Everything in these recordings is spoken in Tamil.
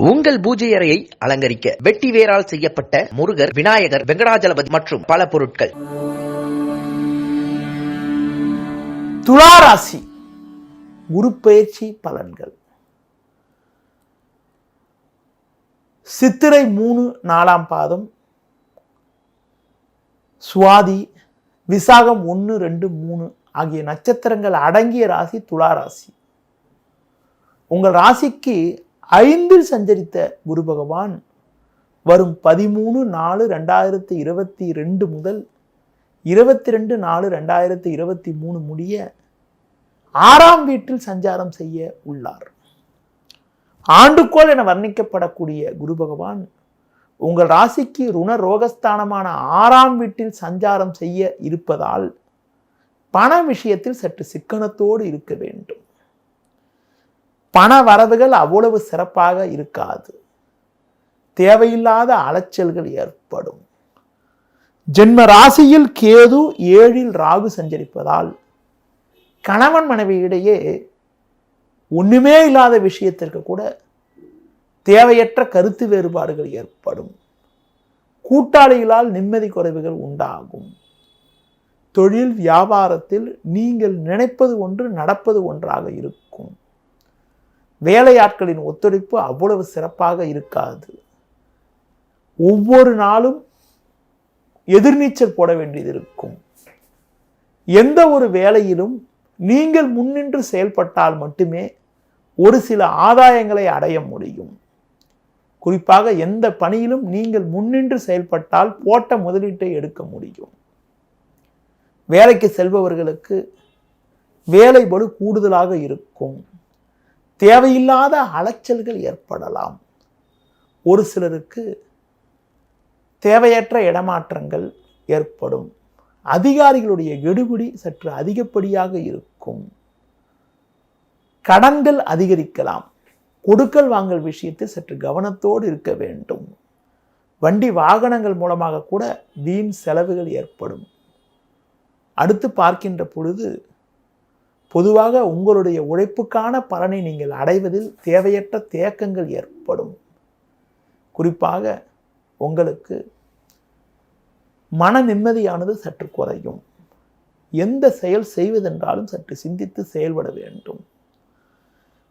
உங்கள் பூஜை அறையை அலங்கரிக்க வெட்டி வேரால் செய்யப்பட்ட முருகர் விநாயகர் வெங்கடாஜலபதி மற்றும் பல பொருட்கள். துளாராசி குரு பயிற்சி பலன்கள். சித்திரை மூணு நாலாம் பாதம். சுவாதி விசாகம் ஒன்று ரெண்டு மூணு ஆகிய நட்சத்திரங்கள் அடங்கிய ராசி துளாராசி. உங்கள் ராசிக்கு ஐந்தில் சஞ்சரித்த குரு பகவான் வரும் பதிமூணு நாலு ரெண்டாயிரத்தி இருபத்தி ரெண்டு முதல் இருபத்தி ரெண்டு நாலு ரெண்டாயிரத்தி இருபத்தி மூணு முடிய ஆறாம் வீட்டில் சஞ்சாரம் செய்ய உள்ளார். ஆண்டுக்கோள் என வர்ணிக்கப்படக்கூடிய குரு பகவான் உங்கள் ராசிக்கு ருண ரோகஸ்தானமான ஆறாம் வீட்டில் சஞ்சாரம் செய்ய இருப்பதால் பண விஷயத்தில் சற்று சிக்கனத்தோடு இருக்க வேண்டும். பண வரவுகள் அவ்வளவு சிறப்பாக இருக்காது. தேவையில்லாத அலைச்சல்கள் ஏற்படும். ஜென்ம ராசியில் கேது ஏழில் ராகு சஞ்சரிப்பதால் கணவன் மனைவியிடையே ஒன்றுமே இல்லாத விஷயத்திற்கு கூட தேவையற்ற கருத்து வேறுபாடுகள் ஏற்படும். கூட்டாளிகளால் நிம்மதி குறைவுகள் உண்டாகும். தொழில் வியாபாரத்தில் நீங்கள் நினைப்பது ஒன்று நடப்பது ஒன்றாக இருக்கும். வேலையாட்களின் ஒத்துழைப்பு அவ்வளவு சிறப்பாக இருக்காது. ஒவ்வொரு நாளும் எதிர்நீச்சல் போட வேண்டியது இருக்கும். எந்த ஒரு வேலையிலும் நீங்கள் முன்னின்று செயல்பட்டால் மட்டுமே ஒரு சில ஆதாயங்களை அடைய முடியும். குறிப்பாக எந்த பணியிலும் நீங்கள் முன்னின்று செயல்பட்டால் போட்ட முதலீட்டை எடுக்க முடியும். வேலைக்கு செல்பவர்களுக்கு வேலை பலு கூடுதலாக இருக்கும். தேவையில்லாத அலைச்சல்கள் ஏற்படலாம். ஒரு சிலருக்கு தேவையற்ற இடமாற்றங்கள் ஏற்படும். அதிகாரிகளுடைய கெடுபிடி சற்று அதிகப்படியாக இருக்கும். கடன்கள் அதிகரிக்கலாம். கொடுக்கல் வாங்கல் விஷயத்தில் சற்று கவனத்தோடு இருக்க வேண்டும். வண்டி வாகனங்கள் மூலமாக கூட வீண் செலவுகள் ஏற்படும். அடுத்து பார்க்கின்ற பொழுது பொதுவாக உங்களுடைய உழைப்புக்கான பலனை நீங்கள் அடைவதில் தேவையற்ற தேக்கங்கள் ஏற்படும். குறிப்பாக உங்களுக்கு மன நிம்மதியானது சற்று குறையும். எந்த செயல் செய்வதென்றாலும் சற்று சிந்தித்து செயல்பட வேண்டும்.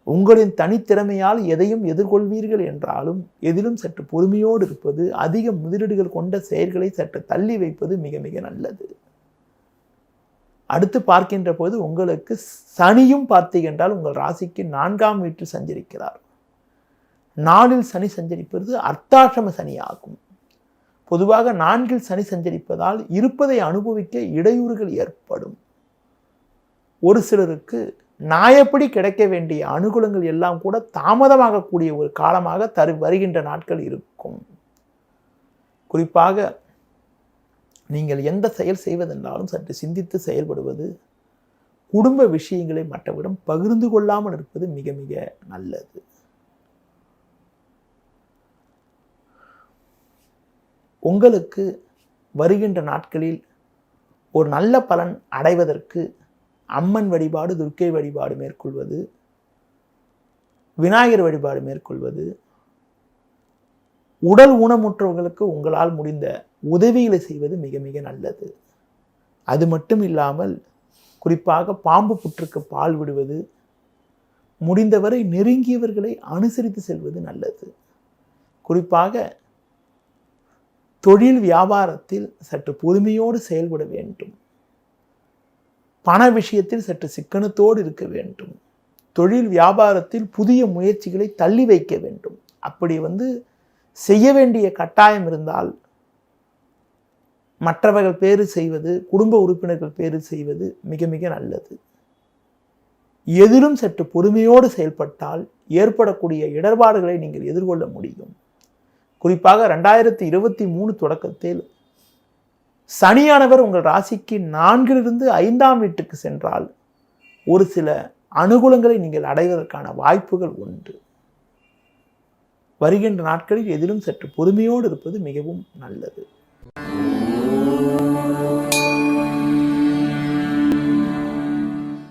உங்களின் தனித்திறமையால் எதையும் எதிர்கொள்வீர்கள் என்றாலும் எதிலும் சற்று பொறுமையோடு இருப்பது அதிக முதலீடுகள் கொண்ட செயல்களை சற்று தள்ளி வைப்பது மிக மிக நல்லது. அடுத்து பார்க்கின்ற போது உங்களுக்கு சனியும் பார்த்தீங்கன்றால் உங்கள் ராசிக்கு நான்காம் வீட்டில் சஞ்சரிக்கிறார். நாளில் சனி சஞ்சரிப்பது அர்த்தாசிரம சனி ஆகும் பொதுவாக நான்கில் சனி சஞ்சரிப்பதால் இருப்பதை அனுபவிக்க இடையூறுகள் ஏற்படும். ஒரு சிலருக்கு நாயப்படி கிடைக்க வேண்டிய அனுகூலங்கள் எல்லாம் கூட தாமதமாகக்கூடிய ஒரு காலமாக தரு வருகின்ற நாட்கள் இருக்கும். குறிப்பாக நீங்கள் எந்த செயல் செய்வதென்றாலும் சற்று சிந்தித்து செயல்படுவது குடும்ப விஷயங்களை மற்றவரிடம் பகிர்ந்து கொள்ளாமல் இருப்பது மிக மிக நல்லது. உங்களுக்கு வருகின்ற நாட்களில் ஒரு நல்ல பலன் அடைவதற்கு அம்மன் வழிபாடு துர்க்கை வழிபாடு மேற்கொள்வது விநாயகர் வழிபாடு மேற்கொள்வது உடல் ஊனமுற்றவர்களுக்கு உங்களால் முடிந்த உதவிகளை செய்வது மிக மிக நல்லது. அது மட்டும் இல்லாமல் குறிப்பாக பாம்பு புற்றுக்கு பால் விடுவது முடிந்தவரை நெருங்கியவர்களை அனுசரித்து செல்வது நல்லது. குறிப்பாக தொழில் வியாபாரத்தில் சற்று பொறுமையோடு செயல்பட வேண்டும். பண விஷயத்தில் சற்று சிக்கனத்தோடு இருக்க வேண்டும். தொழில் வியாபாரத்தில் புதிய முயற்சிகளை தள்ளி வைக்க வேண்டும். அப்படி வந்து செய்ய வேண்டிய கட்டாயம் இருந்தால் மற்றவர்கள் பேறு செய்வது குடும்ப உறுப்பினர்கள் பேர் செய்வது மிக மிக நல்லது. எதிலும் சற்று பொறுமையோடு செயல்பட்டால் ஏற்படக்கூடிய இடர்பாடுகளை நீங்கள் எதிர்கொள்ள முடியும். குறிப்பாக ரெண்டாயிரத்தி இருபத்தி மூணு தொடக்கத்தில் சனியானவர் உங்கள் ராசிக்கு நான்கிலிருந்து ஐந்தாம் வீட்டுக்கு சென்றால் ஒரு சில அனுகூலங்களை நீங்கள் அடைவதற்கான வாய்ப்புகள் உண்டு. வருகின்ற நாட்களில் எதிலும் சற்று பொறுமையோடு இருப்பது மிகவும் நல்லது.